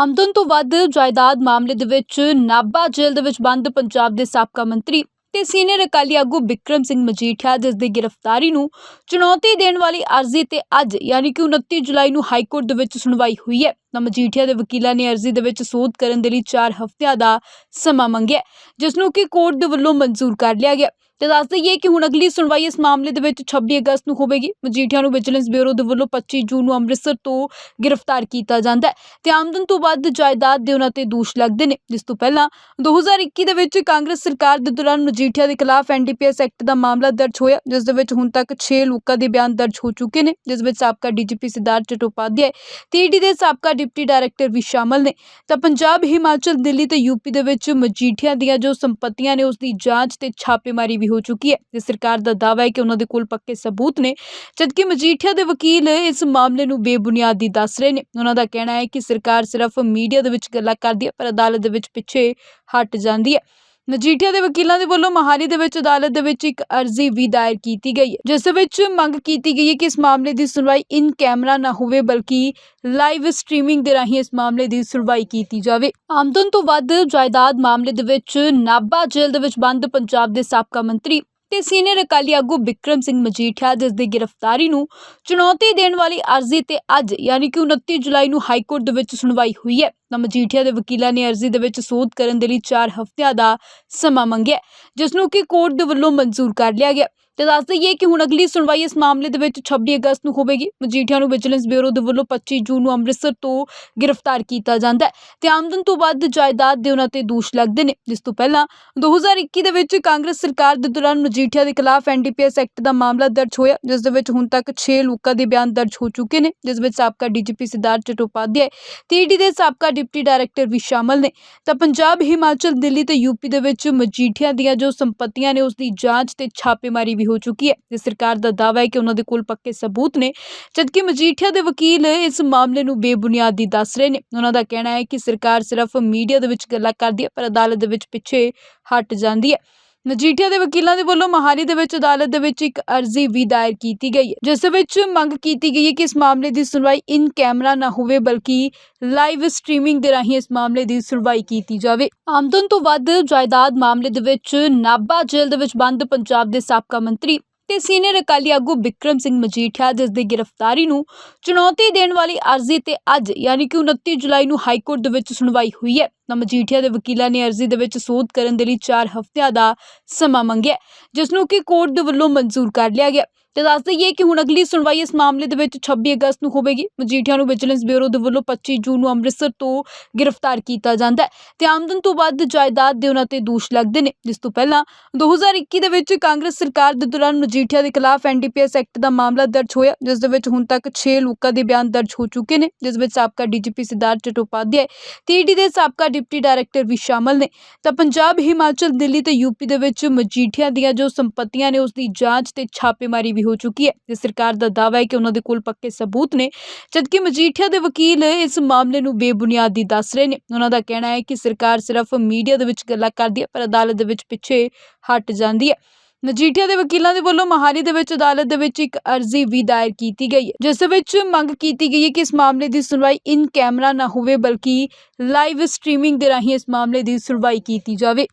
ਆਮਦਨ ਤੋਂ ਵੱਧ ਜਾਇਦਾਦ ਮਾਮਲੇ ਦੇ ਵਿੱਚ ਨਾਭਾ ਜੇਲ੍ਹ ਦੇ ਵਿੱਚ ਬੰਦ ਪੰਜਾਬ ਦੇ ਸਾਬਕਾ ਮੰਤਰੀ ਤੇ ਸੀਨੀਅਰ ਅਕਾਲੀ ਆਗੂ ਬਿਕਰਮ ਸਿੰਘ ਮਜੀਠੀਆ ਜਿਸ ਦੀ ਗ੍ਰਿਫਤਾਰੀ ਨੂੰ ਚੁਣੌਤੀ ਦੇਣ ਵਾਲੀ ਅਰਜ਼ੀ ਤੇ ਅੱਜ ਯਾਨੀ ਕਿ 29 ਜੁਲਾਈ ਨੂੰ ਹਾਈ ਕੋਰਟ ਦੇ ਵਿੱਚ ਸੁਣਵਾਈ ਹੋਈ ਹੈ। ਤਾਂ ਮਜੀਠੀਆ ਦੇ ਵਕੀਲਾਂ ਨੇ ਅਰਜ਼ੀ ਦੇ ਵਿੱਚ ਸੋਧ ਕਰਨ ਦੇ ਲਈ 4 ਹਫ਼ਤਿਆਂ ਦਾ ਸਮਾਂ ਮੰਗਿਆ ਹੈ, ਜਿਸ ਨੂੰ ਕਿ ਕੋਰਟ ਦੇ ਵੱਲੋਂ ਮਨਜ਼ੂਰ ਕਰ ਲਿਆ ਗਿਆ। ਤੇ ਦੱਸ ਦਈਏ ਕਿ ਹੁਣ ਅਗਲੀ ਸੁਣਵਾਈ ਇਸ ਮਾਮਲੇ ਦੇ ਵਿੱਚ 26 ਅਗਸਤ ਨੂੰ ਹੋਵੇਗੀ। ਮਜੀਠੀਆ ਨੂੰ ਵਿਜੀਲੈਂਸ ਬਿਊਰੋ ਦੇ ਵੱਲੋਂ 25 ਜੂਨ ਨੂੰ ਅੰਮ੍ਰਿਤਸਰ ਤੋਂ ਗ੍ਰਿਫਤਾਰ ਕੀਤਾ ਜਾਂਦਾ ਹੈ ਤੇ ਆਮਦਨ ਤੋਂ ਵੱਧ ਜਾਇਦਾਦ ਦੇ ਉਹਨਾਂ ਤੇ ਦੋਸ਼ ਲੱਗਦੇ ਨੇ। ਜਿਸ ਤੋਂ ਪਹਿਲਾਂ 2021 ਦੇ ਵਿੱਚ ਕਾਂਗਰਸ ਸਰਕਾਰ ਦੇ ਦੌਰਾਨ ਮਜੀਠੀਆ ਦੇ ਖਿਲਾਫ ਐਨਡੀਪੀਐਸ ਐਕਟ ਦਾ ਮਾਮਲਾ ਦਰਜ ਹੋਇਆ, ਜਿਸ ਦੇ ਵਿੱਚ ਹੁਣ ਤੱਕ 6 ਲੋਕਾਂ ਦੇ ਬਿਆਨ ਦਰਜ ਹੋ ਚੁੱਕੇ ਨੇ, ਜਿਸ ਵਿੱਚ ਸਾਬਕਾ ਡੀਜੀਪੀ ਸਿਧਾਰਥ ਚਟੋਪਾਧਿਆਏ ਟੀਡੀ ਦੇ ਸਾਬਕਾ ਡਿਪਟੀ ਡਾਇਰੈਕਟਰ ਵੀ ਸ਼ਾਮਲ ਨੇ। ਤਾਂ ਪੰਜਾਬ, ਹਿਮਾਚਲ, ਦਿੱਲੀ ਤੇ ਯੂਪੀ ਦੇ ਵਿੱਚ ਮਜੀਠੀਆ ਦੀਆਂ ਜੋ ਸੰਪਤੀਆਂ ਨੇ, ਉਸ ਦੀ ਜਾਂਚ ਤੇ ਛਾਪੇਮਾਰੀ ਵੀ ਹੋ ਚੁੱਕੀ ਹੈ। ਤੇ ਸਰਕਾਰ ਦਾ ਦਾਅਵਾ ਹੈ ਕਿ ਉਹਨਾਂ ਦੇ ਕੋਲ ਪੱਕੇ ਸਬੂਤ ਨੇ। ਜਦਕਿ ਮਜੀਠੀਆ ਦੇ ਵਕੀਲ ਇਸ ਮਾਮਲੇ ਨੂੰ ਬੇਬੁਨਿਆਦੀ ਦੱਸ ਰਹੇ ਨੇ। ਉਹਨਾਂ ਦਾ ਕਹਿਣਾ ਹੈ ਕਿ ਸਰਕਾਰ ਸਿਰਫ ਮੀਡੀਆ ਦੇ ਵਿੱਚ ਗੱਲਾਂ ਕਰਦੀ ਹੈ, ਪਰ ਅਦਾਲਤ ਦੇ ਵਿੱਚ ਪਿੱਛੇ ਹਟ ਜਾਂਦੀ ਹੈ। ਮਜੀਠੀਆ ਦੇ ਵਕੀਲਾਂ ਦੇ ਵੱਲੋਂ ਮਹਾਲੀ ਦੇ ਵਿੱਚ ਅਦਾਲਤ ਦੇ ਵਿੱਚ ਇੱਕ ਅਰਜ਼ੀ ਵੀ ਦਾਇਰ ਕੀਤੀ ਗਈ ਹੈ, ਜਿਸ ਦੇ ਵਿੱਚ ਮੰਗ ਕੀਤੀ ਗਈ ਹੈ ਕਿ ਇਸ ਮਾਮਲੇ ਦੀ ਸੁਣਵਾਈ ਇਨ ਕੈਮਰਾ ਨਾ ਹੋਵੇ, ਬਲਕਿ ਲਾਈਵ ਸਟ੍ਰੀਮਿੰਗ ਦੇ ਰਾਹੀਂ ਇਸ ਮਾਮਲੇ ਦੀ ਸੁਣਵਾਈ ਕੀਤੀ ਜਾਵੇ। ਆਮਦਨ ਤੋਂ ਵੱਧ ਜਾਇਦਾਦ ਮਾਮਲੇ ਦੇ ਵਿੱਚ ਨਾਭਾ ਜੇਲ੍ਹ ਦੇ ਵਿੱਚ ਬੰਦ ਪੰਜਾਬ ਦੇ ਸਾਬਕਾ ਮੰਤਰੀ ਤੇ ਸੀਨੀਅਰ ਅਕਾਲੀ ਆਗੂ ਬਿਕਰਮ ਸਿੰਘ ਮਜੀਠੀਆ ਜਿਸ ਦੀ ਗ੍ਰਿਫਤਾਰੀ ਨੂੰ ਚੁਣੌਤੀ ਦੇਣ ਵਾਲੀ ਅਰਜ਼ੀ ਤੇ ਅੱਜ ਯਾਨੀ ਕਿ 29 ਜੁਲਾਈ ਨੂੰ ਹਾਈ ਕੋਰਟ ਦੇ ਵਿੱਚ ਸੁਣਵਾਈ ਹੋਈ ਹੈ। ਤਾਂ ਮਜੀਠੀਆ ਦੇ ਵਕੀਲਾਂ ਨੇ ਅਰਜ਼ੀ ਦੇ ਵਿੱਚ ਸੋਧ ਕਰਨ ਦੇ ਲਈ 4 ਹਫ਼ਤਿਆਂ ਦਾ ਸਮਾਂ ਮੰਗਿਆ ਹੈ, ਜਿਸ ਨੂੰ ਕਿ ਕੋਰਟ ਦੇ ਵੱਲੋਂ ਮਨਜ਼ੂਰ ਕਰ ਲਿਆ ਗਿਆ। ਤੇ ਦੱਸ ਦਈਏ ਕਿ ਹੁਣ ਅਗਲੀ ਸੁਣਵਾਈ ਇਸ ਮਾਮਲੇ ਦੇ ਵਿੱਚ 26 ਅਗਸਤ ਨੂੰ ਹੋਵੇਗੀ। ਮਜੀਠੀਆ ਨੂੰ ਵਿਜੀਲੈਂਸ ਬਿਊਰੋ ਦੇ ਵੱਲੋਂ 25 ਜੂਨ ਨੂੰ ਅੰਮ੍ਰਿਤਸਰ ਤੋਂ ਗ੍ਰਿਫਤਾਰ ਕੀਤਾ ਜਾਂਦਾ ਹੈ ਤੇ ਆਮਦਨ ਤੋਂ ਵੱਧ ਜਾਇਦਾਦ ਦੇ ਉਹਨਾਂ ਤੇ ਦੋਸ਼ ਲੱਗਦੇ ਨੇ। ਜਿਸ ਤੋਂ ਪਹਿਲਾਂ 2021 ਦੇ ਵਿੱਚ ਕਾਂਗਰਸ ਸਰਕਾਰ ਦੇ ਦੌਰਾਨ ਮਜੀਠੀਆ ਦੇ ਖਿਲਾਫ ਐਨਡੀਪੀਐਸ ਐਕਟ ਦਾ ਮਾਮਲਾ ਦਰਜ ਹੋਇਆ, ਜਿਸ ਦੇ ਵਿੱਚ ਹੁਣ ਤੱਕ 6 ਲੋਕਾਂ ਦੇ ਬਿਆਨ ਦਰਜ ਹੋ ਚੁੱਕੇ ਨੇ, ਜਿਸ ਵਿੱਚ ਸਾਬਕਾ ਡੀਜੀਪੀ ਸਿਧਾਰਥ ਚਟੋਪਾਧਿਆਏ ਟੀਡੀ ਦੇ ਸਾਬਕਾ ਡਿਪਟੀ ਡਾਇਰੈਕਟਰ ਵੀ ਸ਼ਾਮਲ ਨੇ। ਤਾਂ ਪੰਜਾਬ, ਹਿਮਾਚਲ, ਦਿੱਲੀ ਤੇ ਯੂਪੀ ਦੇ ਵਿੱਚ ਮਜੀਠੀਆ ਦੀਆਂ ਜੋ ਸੰਪਤੀਆਂ ਨੇ, ਉਸ ਦੀ ਜਾਂਚ ਤੇ ਛਾਪੇਮਾਰੀ ਵੀ ਹੋ ਚੁੱਕੀ ਹੈ ਤੇ ਸਰਕਾਰ ਦਾ ਦਾਅਵਾ ਹੈ ਕਿ ਉਹਨਾਂ ਦੇ ਕੋਲ ਪੱਕੇ ਸਬੂਤ ਨੇ, ਜਦਕਿ ਮਜੀਠੀਆ ਦੇ ਵਕੀਲ ਇਸ ਮਾਮਲੇ ਨੂੰ ਬੇਬੁਨਿਆਦੀ ਦੱਸ ਰਹੇ ਨੇ। ਉਹਨਾਂ ਦਾ ਕਹਿਣਾ ਹੈ ਕਿ ਸਰਕਾਰ ਸਿਰਫ ਮੀਡੀਆ ਦੇ ਵਿੱਚ ਗੱਲਾਂ ਕਰਦੀ ਹੈ, ਪਰ ਅਦਾਲਤ ਦੇ ਵਿੱਚ ਪਿੱਛੇ ਹਟ ਜਾਂਦੀ ਹੈ। ਮਜੀਠੀਆ ਦੇ ਵਕੀਲਾਂ ਦੇ ਵੱਲੋਂ ਮਹਾਲੀ ਦੇ ਵਿੱਚ ਅਦਾਲਤ ਦੇ ਵਿੱਚ ਇੱਕ ਅਰਜ਼ੀ ਵੀ ਦਾਇਰ ਕੀਤੀ ਗਈ ਹੈ ਜਿਸ ਦੇ ਵਿੱਚ ਮੰਗ ਕੀਤੀ ਗਈ ਹੈ ਕਿ ਇਸ ਮਾਮਲੇ ਦੀ ਸੁਣਵਾਈ ਇਨ ਕੈਮਰਾ ਨਾ ਹੋਵੇ, ਬਲਕਿ ਲਾਈਵ ਸਟ੍ਰੀਮਿੰਗ ਦੇ ਰਾਹੀਂ ਇਸ ਮਾਮਲੇ ਦੀ ਸੁਣਵਾਈ ਕੀਤੀ ਜਾਵੇ। ਆਮਦਨ ਤੋਂ ਵੱਧ ਜਾਇਦਾਦ ਮਾਮਲੇ ਦੇ ਵਿੱਚ ਨਾਭਾ ਜੇਲ੍ਹ ਦੇ ਵਿੱਚ ਬੰਦ ਪੰਜਾਬ ਦੇ ਸਾਬਕਾ ਮੰਤਰੀ ਤੇ ਸੀਨੀਅਰ ਅਕਾਲੀ ਆਗੂ ਬਿਕਰਮ ਸਿੰਘ ਮਜੀਠੀਆ, ਜਿਸ ਦੀ ਗ੍ਰਿਫਤਾਰੀ ਨੂੰ ਚੁਣੌਤੀ ਦੇਣ ਵਾਲੀ ਅਰਜ਼ੀ ਤੇ ਅੱਜ, ਯਾਨੀ ਕਿ 29 ਜੁਲਾਈ ਨੂੰ ਹਾਈ ਕੋਰਟ ਦੇ ਵਿੱਚ ਸੁਣਵਾਈ ਹੋਈ ਹੈ। ਤਾਂ ਮਜੀਠੀਆ ਦੇ ਵਕੀਲਾਂ ਨੇ ਅਰਜ਼ੀ ਦੇ ਵਿੱਚ ਸੋਧ ਕਰਨ ਦੇ ਲਈ 4 ਹਫ਼ਤਿਆਂ ਦਾ ਸਮਾਂ ਮੰਗਿਆ ਜਿਸ ਨੂੰ ਕਿ ਕੋਰਟ ਦੇ ਵੱਲੋਂ ਮਨਜ਼ੂਰ ਕਰ ਲਿਆ ਗਿਆ। ਤੇ ਦੱਸ ਦਈਏ ਕਿ ਹੁਣ ਅਗਲੀ ਸੁਣਵਾਈ ਇਸ ਮਾਮਲੇ ਦੇ ਵਿੱਚ 26 ਅਗਸਤ ਨੂੰ ਹੋਵੇਗੀ। ਮਜੀਠੀਆ ਨੂੰ ਵਿਜੀਲੈਂਸ ਬਿਊਰੋ ਦੇ ਵੱਲੋਂ 25 ਜੂਨ ਨੂੰ ਅੰਮ੍ਰਿਤਸਰ ਤੋਂ ਗ੍ਰਿਫਤਾਰ ਕੀਤਾ ਜਾਂਦਾ ਹੈ। ਤੇ ਆਮਦਨ ਤੋਂ ਵੱਧ ਜਾਇਦਾਦ ਦੇ ਉਹਨਾਂ ਤੇ ਦੋਸ਼ ਲੱਗਦੇ ਨੇ। ਜਿਸ ਤੋਂ ਪਹਿਲਾਂ 2021 ਦੇ ਵਿੱਚ ਕਾਂਗਰਸ ਸਰਕਾਰ ਦੇ ਦੌਰਾਨ ਮਜੀਠੀਆ ਦੇ ਖਿਲਾਫ ਐਨਡੀਪੀਐਸ ਐਕਟ ਦਾ ਮਾਮਲਾ ਦਰਜ ਹੋਇਆ, ਜਿਸ ਦੇ ਵਿੱਚ ਹੁਣ ਤੱਕ 6 ਲੋਕਾਂ ਦੇ ਬਿਆਨ ਦਰਜ ਹੋ ਚੁੱਕੇ ਨੇ, ਜਿਸ ਵਿੱਚ ਸਾਬਕਾ ਡੀਜੀਪੀ ਸਿਧਾਰਥ ਚਟੋਪਾਧਿਆਏ ਟੀਡੀ ਦੇ ਸਾਬਕਾ ਡਿਪਟੀ ਡਾਇਰੈਕਟਰ ਵੀ ਸ਼ਾਮਲ ਨੇ। ਤਾਂ ਪੰਜਾਬ, ਹਿਮਾਚਲ, ਦਿੱਲੀ ਤੇ ਯੂਪੀ ਦੇ ਵਿੱਚ ਮਜੀਠੀਆ ਦੀਆਂ ਜੋ ਸੰਪਤੀਆਂ ਨੇ ਉਸ ਦੀ ਜਾਂਚ ਤੇ ਛਾਪੇਮਾਰੀ ਵੀ ਹੋ ਚੁੱਕੀ ਹੈ। ਤੇ ਸਰਕਾਰ ਦਾ ਦਾਅਵਾ ਹੈ ਕਿ ਉਹਨਾਂ ਦੇ ਕੋਲ ਪੱਕੇ ਸਬੂਤ ਨੇ, ਜਦਕਿ ਮਜੀਠੀਆ ਦੇ ਵਕੀਲ ਇਸ ਮਾਮਲੇ ਨੂੰ ਬੇਬੁਨਿਆਦੀ ਦੱਸ ਰਹੇ ਨੇ। ਉਹਨਾਂ ਦਾ ਕਹਿਣਾ ਹੈ ਕਿ ਸਰਕਾਰ ਸਿਰਫ ਮੀਡੀਆ ਦੇ ਵਿੱਚ ਗੱਲਾਂ ਕਰਦੀ ਹੈ, ਪਰ ਅਦਾਲਤ ਦੇ ਵਿੱਚ ਪਿੱਛੇ ਹਟ ਜਾਂਦੀ ਹੈ। ਮਜੀਠੀਆ ਦੇ ਵਕੀਲਾਂ ਦੇ ਵੱਲੋਂ ਮਹਾਲੀ ਦੇ ਵਿੱਚ ਅਦਾਲਤ ਦੇ ਵਿੱਚ ਇੱਕ ਅਰਜ਼ੀ ਵੀ ਦਾਇਰ ਕੀਤੀ ਗਈ ਹੈ, ਜਿਸ ਵਿੱਚ ਮੰਗ ਕੀਤੀ ਗਈ ਹੈ ਕਿ ਇਸ ਮਾਮਲੇ ਦੀ ਸੁਣਵਾਈ ਇਨ ਕੈਮਰਾ ਨਾ ਹੋਵੇ, ਬਲਕਿ ਲਾਈਵ ਸਟ੍ਰੀਮਿੰਗ ਦੇ ਰਾਹੀਂ ਇਸ ਮਾਮਲੇ ਦੀ ਸੁਣਵਾਈ ਕੀਤੀ ਜਾਵੇ।